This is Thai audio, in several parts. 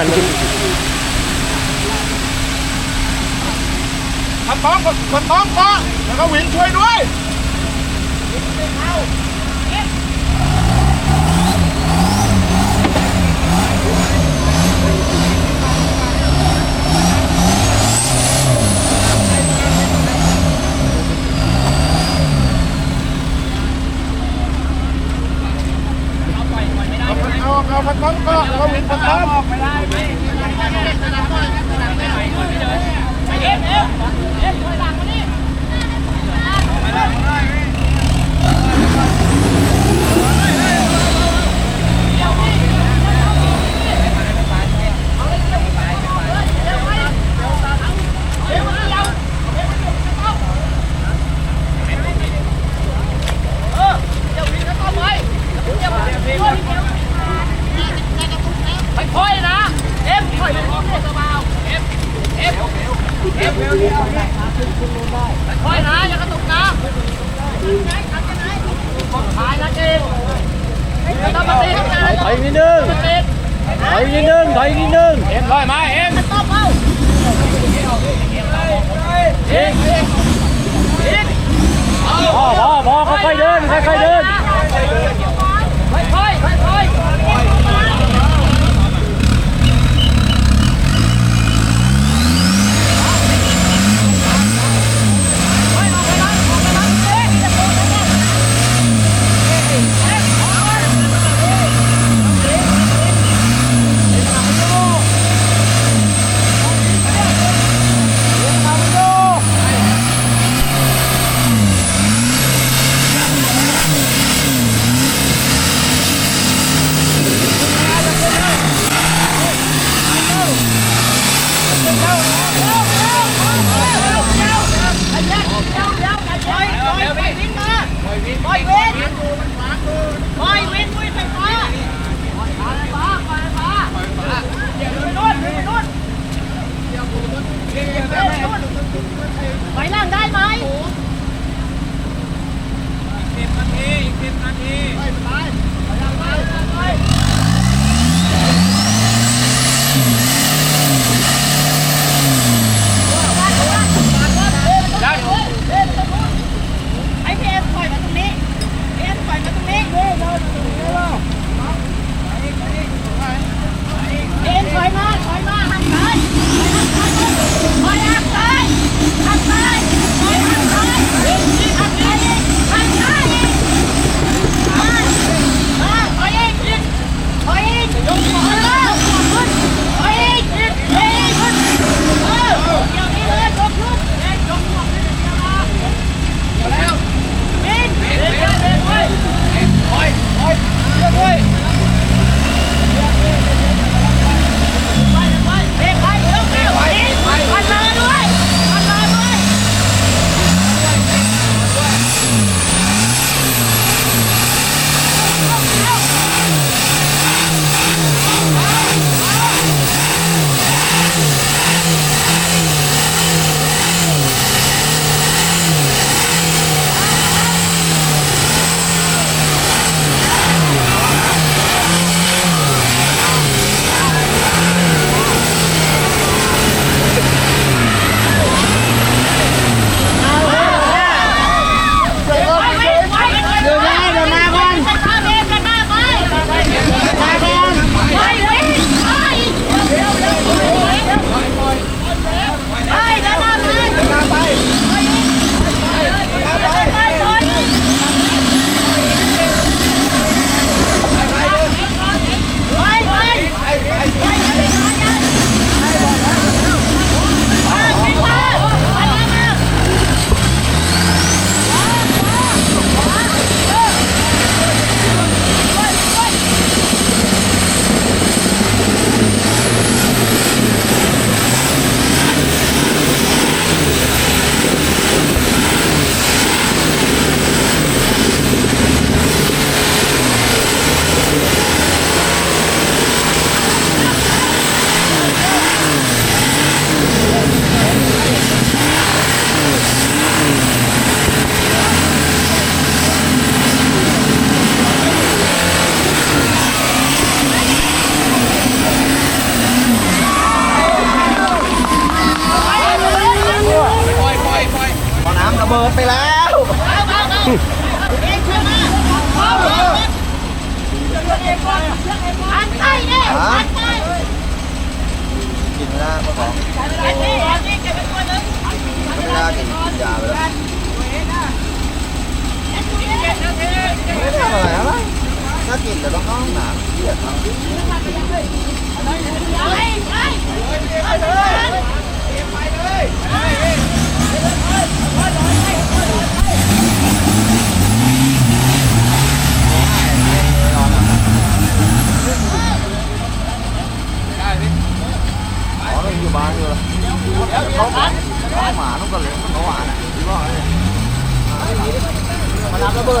านมันท้องกดกดน้องก่อแล้วก็วินช่วยด้วยเอาพัดน้องก่อนแล้วก็วินพัดน้อง อยมาเอ็มต้อมเอาเอ็มเอ็มเอ็มพ่อพ่อพ่อค่อยๆเดินค่อยๆเดิน ไม่ได้ทำอะไร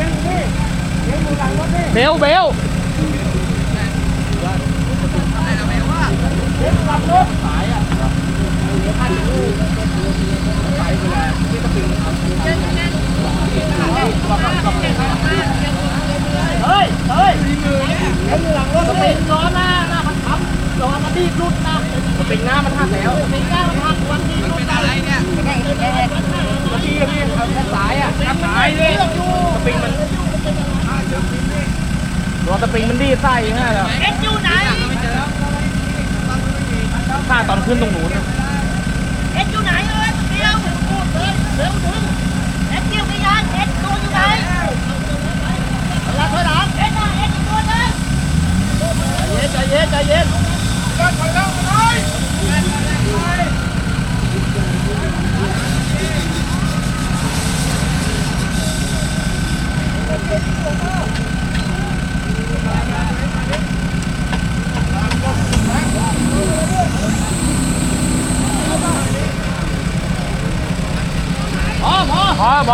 เป็นนี่เดี๋ยวมือหลังรถนี่เบลเบลเฮ้ย เฮ้ยเอ็งหลังรถสปริงล้อหน้าหน้ามันทำล้อมันดีดรุดนะ สปริงหน้ามันหักแล้วสปริงหน้ามันหักวันดีดรุดนะเมื่อกี้พี่เอาแค่สายอะแค่สายเลยสปริงมันล้อสปริงมันดีดใส่ฮะแล้วเอ็งอยู่ไหนถ้าตอนขึ้นตรงนู้นเอ็งอยู่ไหนเลยเดียวพูดเลยเร็วถึงเอ็งเดียวไม่ยานเอ็งตัวอยู่ไหนเวลาถอยหลังเอ็งน่ะเอ็งอีกตัวนึงใจเย็นใจเย็นก็ถอยแล้วถอย พอพ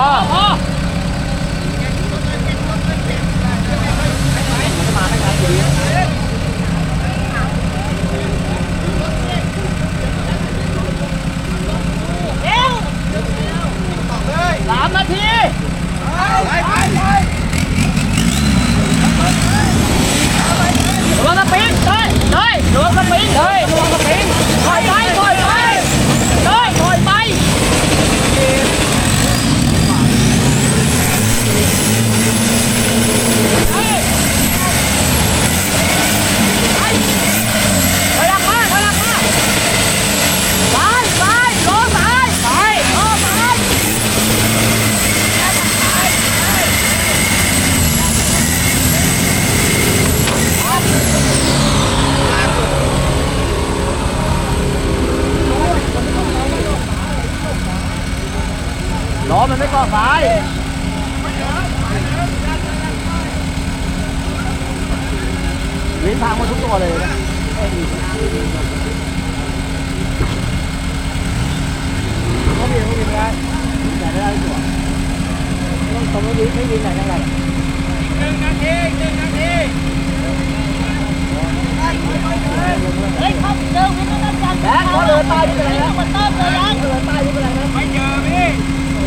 ใต้ไปแล้วมันใต้ไปแล้วใต้ไปแล้วไม่เจอพี่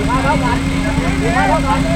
มาเข้ากันมาเข้ากัน